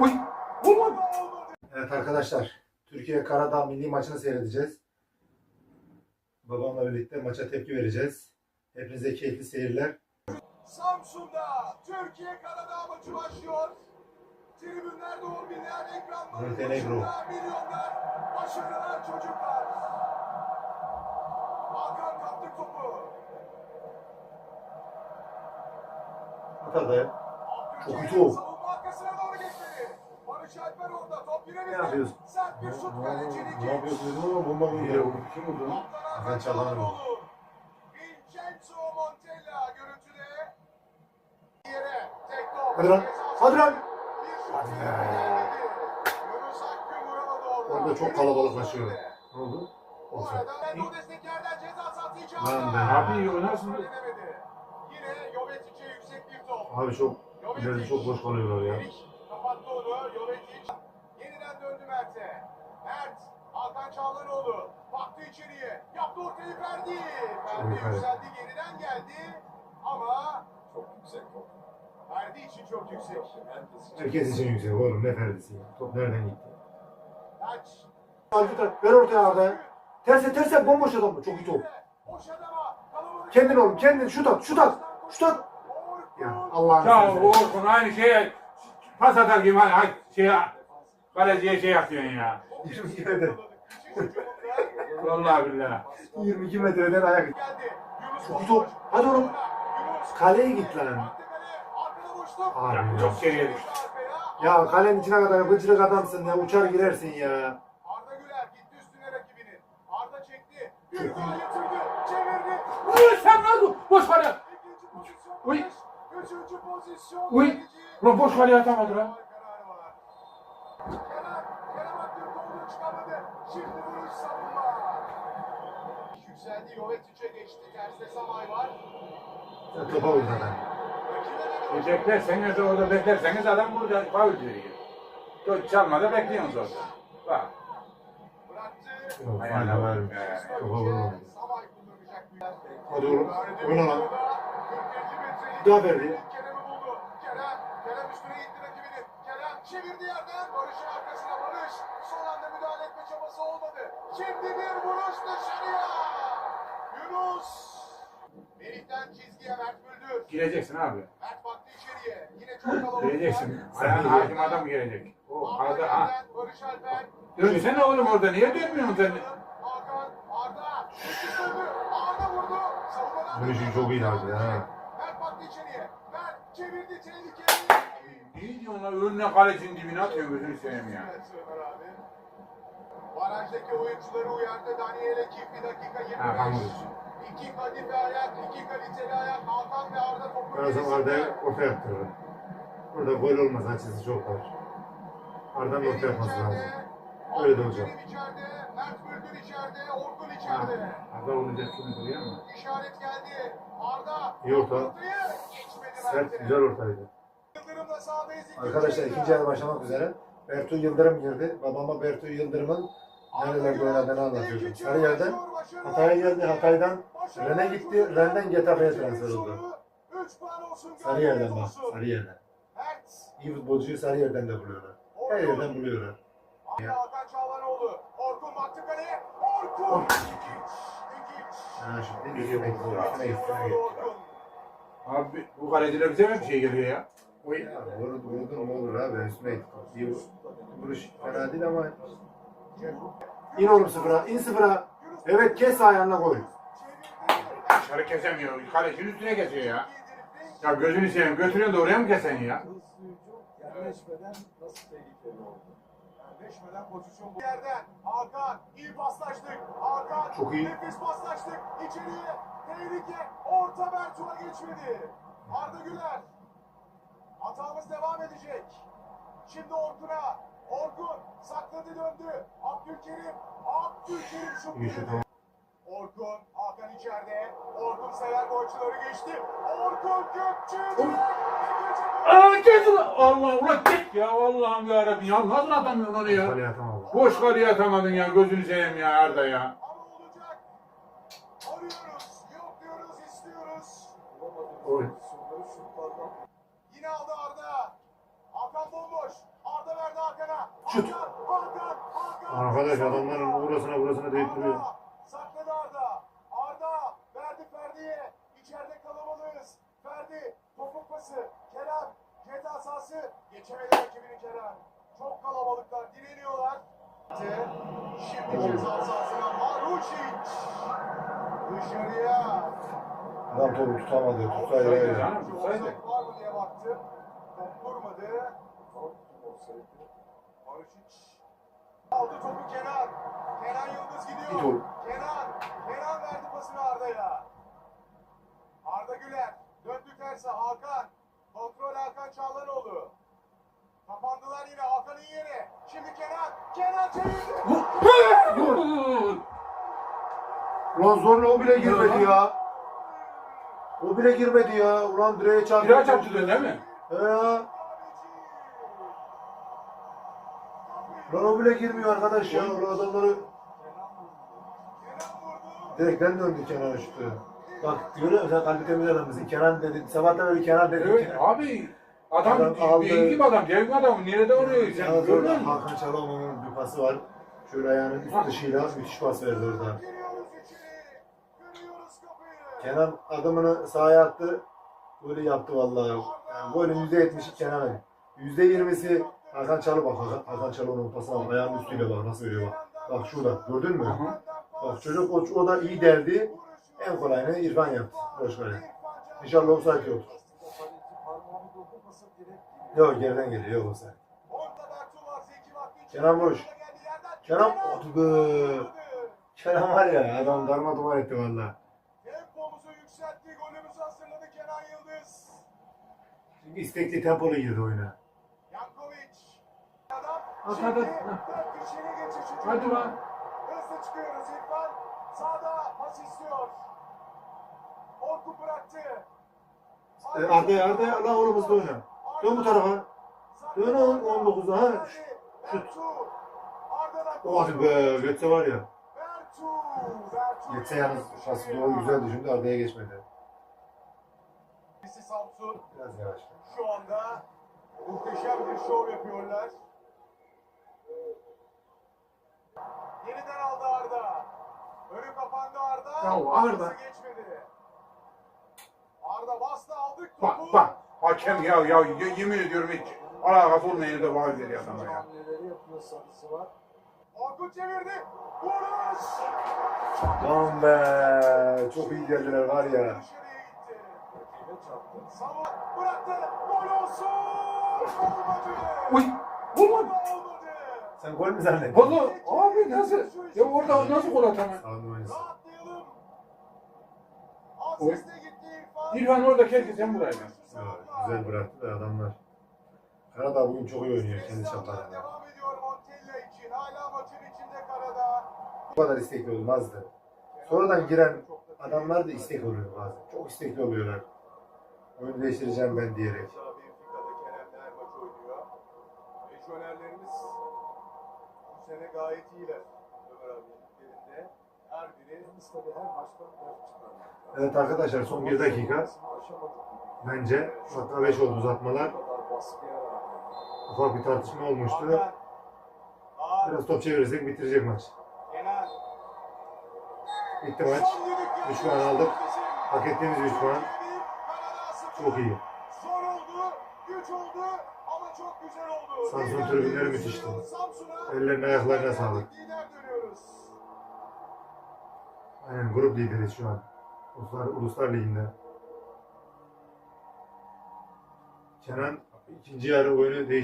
Uy. Vurma. Evet arkadaşlar, Türkiye Karadağ milli maçını seyredeceğiz. Babamla birlikte maça tepki vereceğiz. Hepinize keyifli seyirler. Samsun'da Türkiye Karadağ maçı başlıyor. Tribünlerde on binler, ekranların başında milyonlar. Başarılar çocuklar. Hakan kaptı topu. Atada Çok Abdülkerim kötü o. Savunma arkasına doğru geçmedi. Barış Alper orada top yine Ne yapıyorsun? Sert bir şut kalecilik. Ne yapıyorsun dedim ama bomba geliyor. Kim vurdu? Çalhanoğlu. Çalhanoğlu. Vincenzo Montella görüntüde. Yere tek top. Hadi lan, hadi lan. Orada. Orada çok kalabalıklaşıyor. Ne oldu? İçi Lan be. Abi oynarsın. Yine Jovetic'e yüksek bir top. Abi çok ileride çok boş kalıyorlar ya. Kapattı onu. Jovetic yeniden döndü Mert'e. Mert, Hakan Çağlanoğlu baktı içeriye. Yaptı ortayı Ferdi. Ferdi yükseldi geriden geldi. Ama çok yüksek top. Ferdi için çok yüksek. Herkes için yüksek oğlum ne perdesi ya. Top nereden gitti? Taç. Ver ortaya Arda'ya. Terse terse bomboş adam mı? Çok iyi top. Boş adama. Kalabalık. Kendin oğlum kendin şut at şut at. Şut at. Ya Allah'ını Ya seversen. Orkun aynı şeye pas atar gibi hani şeye kaleciye şey yapıyorsun ya. 22 metre. Vallahi billahi. 22 metreden ayak. Çok top. Hadi oğlum. Kaleye git lan. Abi Ya, ya. çok geriye düştü. Ya kalenin içine kadar bıcırık adamsın ya uçar girersin ya. Arda Güler gitti üstüne rakibinin. Arda çekti. Bir daha yatırdı. Çevirdi. Uy sen ne oldu? Boş var ya. İkinci pozisyon. Uy. Uy. Ulan boş kaleye atamadı lan. Yükseldi. Jovetic'e geçti. Terste Samay var. Sen topa vur zaten. Rakibe de E beklerseniz orada beklerseniz adam burada faul diyor. Dört çalmada bekliyorsunuz orada. Bak. bıraktı. Yok, Ayağına var. var. Ee, Topa vur oğlum. Samay kullanacak bir yer. Hadi oğlum. Oyna lan. 40-50 metrelik Bir daha verdi. Çabası olmadı. Şimdi bir vuruş dışarıya. Yunus. Melih'ten çizgiye Mert Müldür. Gireceksin abi. Mert baktı içeriye. Yine çok kalabalık. Gireceksin. Sen Ayağın hakim adam girecek. O Arda arada ha. Barış Alper. Dönsene oğlum orada niye dönmüyorsun sen? Hakan, Arda. Döndü. Arda vurdu. Savunmadan Bu işin çok iyi abi ha. Mert baktı içeriye. Mert çevirdi tehlikeli. Ne diyorsun lan önüne kalecinin dibine atıyor gözünü seveyim ya. Evet, Ömer abi. Barajdaki oyuncuları uyardı. Daniel Ekip bir dakika 25. Hakan vurursun. İki kadife ayak, iki kaliteli ayak. Hakan ve Arda topu Birazdan gerisinde. Arda'ya orta yaptırırım. Burada gol olmaz açısı çok var. Arda'nın orta yapması lazım. Öyle de olacak. Abdülkerim içeride, Mert Bülbül içeride, Orkun içeride. Arda vuracak şimdi duruyor mu? İşaret geldi. Arda. İyi orta. ortayı Geçmedi Sert Mert'e. güzel ortaydı. Yıldırım da sahadayız. İkinci Arkadaşlar yarıda. ikinci yarı başlamak üzere. Bertu Yıldırım girdi. Babama Bertu Yıldırım'ın nerelerde oynadığını anlatıyordum. Sarıyer'den Hatay'a geldi. Hatay'dan Ren'e gitti. Ren'den Getafe'ye transfer oldu. 3 puan olsun. Sarıyer'den bak. Sarıyer'den. İyi futbolcuyu Sarıyer'den de buluyorlar. Her yerden buluyorlar. Çağlanoğlu. Orkun baktı kaleye. Orkun. Ha şimdi. Üstüne gitti. Orkun. Abi bu kaleciler bize mi bir şey geliyor ya? Oy ya vurdu vurdu ne olur abi üstüne vur. Vuruş fena değil ama. İn oğlum sıfıra. in sıfıra. Evet kes ayağına koy. Dışarı kesemiyor. Kalecinin üstüne kesiyor ya. Ya gözünü seveyim götürüyorsun da oraya mı kesen ya? Yerleşmeden nasıl tehlikeli oldu? Yerleşmeden pozisyon bu yerden. Hakan. iyi paslaştık. Hakan. Çok iyi. Nefis paslaştık. İçeriye. Tehlike. Orta Bertuğ'a geçmedi. Arda Güler. Hatamız devam edecek. Şimdi Orkun'a. Orkun sakladı döndü. Abdülkerim. Abdülkerim şut yedi. Orkun. Hakan içeride. Orkun sayar golcüleri geçti. Orkun Gökçe. Aa kes ulan! Allah ulan git ya Allah'ım ya Rabbi ya nasıl atamıyorsun onu ya? Boş kaleye atamadın ya gözünü seveyim ya Arda ya. Arıyoruz. Yok diyoruz. istiyoruz. Oy. Pozisyonları şutlardan Yine aldı Arda. Şut. Arkadaş adamların burasına burasına deyip duruyor. Arda, Sakladı Arda. Arda verdi Ferdi'ye. İçeride kalabalığız. Ferdi topuk pası. Kerem ceza sahası. Geçemedi rakibini Kerem. Çok kalabalıklar direniyorlar. Şimdi ceza sahasına Marušić. Dışarıya. Adam topu tutamadı. Tutsaydı Tutsaydı var mı diye baktım. Top vurmadı. Marušić. Aldı topu Kenan. Kenan Yıldız gidiyor. oğlum. Kenan. Kenan verdi pasını Arda'ya. Arda Güler. Döndü terse Hakan. Kontrol Hakan Çağlanoğlu. Kapandılar yine Hakan'ın yeri. Şimdi Kenan. Kenan çevirdi. Ulan zorla o bile girmedi ya. O bile girmedi ya. Ulan direğe çarptı. Biraz çarptı değil mi? He ya. Lan o bile girmiyor arkadaş ya. Ulan adamları Kenan direkten döndü Kenan şutu. Bak görüyor musun kalbi temiz adamısın. Kenan dedi. Sabahtan beri Kenan dedi. Evet abi. Adam, Adam aldı. beyin gibi adam, dev adam. Nerede oraya? Sen görmüyor orada musun? Hakan Çalhanoğlu'nun bir pası var. Şöyle ayağının üst dışıyla müthiş pas verdi orada. Kenan adımını sahaya attı. Böyle yaptı vallahi. Yani golün %70'i Kenan'ın. %20'si Hakan Çalı bak. Hakan, Hakan Çalı'nın pasına bak. Ayağının üstüyle bak. Nasıl veriyor bak. Bak şurada. Gördün mü? Aha. Bak çocuk o, o da iyi derdi. En kolayını İrfan yaptı. Boş ver. İnşallah offside yok. Yok geriden geliyor. Yok offside. Kenan boş. Kenan hadi be. Kenan var ya adam darma duman etti valla. Tempomuzu yükseltti. Golümüzü hazırladı Kenan Yıldız. Çünkü istekli tempolu girdi oyuna. Yankovic. Adam At, şimdi at, at. dört kişiyle geçiyor çocuk. Hadi lan. Hızlı çıkıyoruz İrfan. Sağda pas istiyor. Orku bıraktı. E, Arda'ya Arda'ya Allah oğlum hızlı oyna. Dön bu tarafa. Dön oğlum 19'a ha. Şut. Arda'dan O hadi be geçse var ya. Geçse yalnız şansı doğru güzel düşündü Arda'ya geçmedi. Biraz yavaş. Şu anda muhteşem bir şov yapıyorlar. Yeniden aldı Arda. Önü kapandı Arda. Ya Arda. Geçmedi. Arda bastı aldık Bak topu. bak. Hakem ya ya ye- yemin ediyorum hiç alakası olmayan yerde var veriyor adama ya. Hamleleri yapıyor sarısı var. Orkut çevirdi. Vuruş. Lan be çok iyi geldiler var ya. Savun bıraktı. Gol olsun. Olmadı. Uy. Olmadı. Sen gol mü zannettin? Valla abi nasıl? Ya orada nasıl gol oyuncusu. Rahatlayalım. Oy. sesle gitti İrfan. İrfan orada keşke sen buraya gel. Ya, güzel bıraktı da adamlar. Karadağ bugün çok iyi oynuyor kendi Sesler çaplarında. Devam ediyor Montella için. Hala maçın içinde Karadağ. Bu kadar istekli olmazdı. Sonradan giren adamlar da istek oluyor bazen. Çok istekli oluyorlar. Oyunu değiştireceğim ben diyerek. Benfica'da Keremler maç oynuyor. Sene gayet iyiler. Ömer abi yerinde. Her biri tabii her maçtan ders çıkarmak. Evet arkadaşlar son bir dakika. Bence dakika 5 oldu uzatmalar. Ufak bir tartışma olmuştu. Biraz top çevirirsek bitirecek maç. Bitti maç. Son düdük geldi. Üç puan aldık. Hak ettiğimiz üç puan. Karadağ sıfır. Çok iyi. Oldu, güç oldu ama çok güzel oldu. Samsun tribünleri müthişti. Ellerine ayaklarına sağlık. Aynen grup lideriz şu an. Uluslar, Uluslar Ligi'nde. Kenan ikinci yarı oyunu değiştirdi.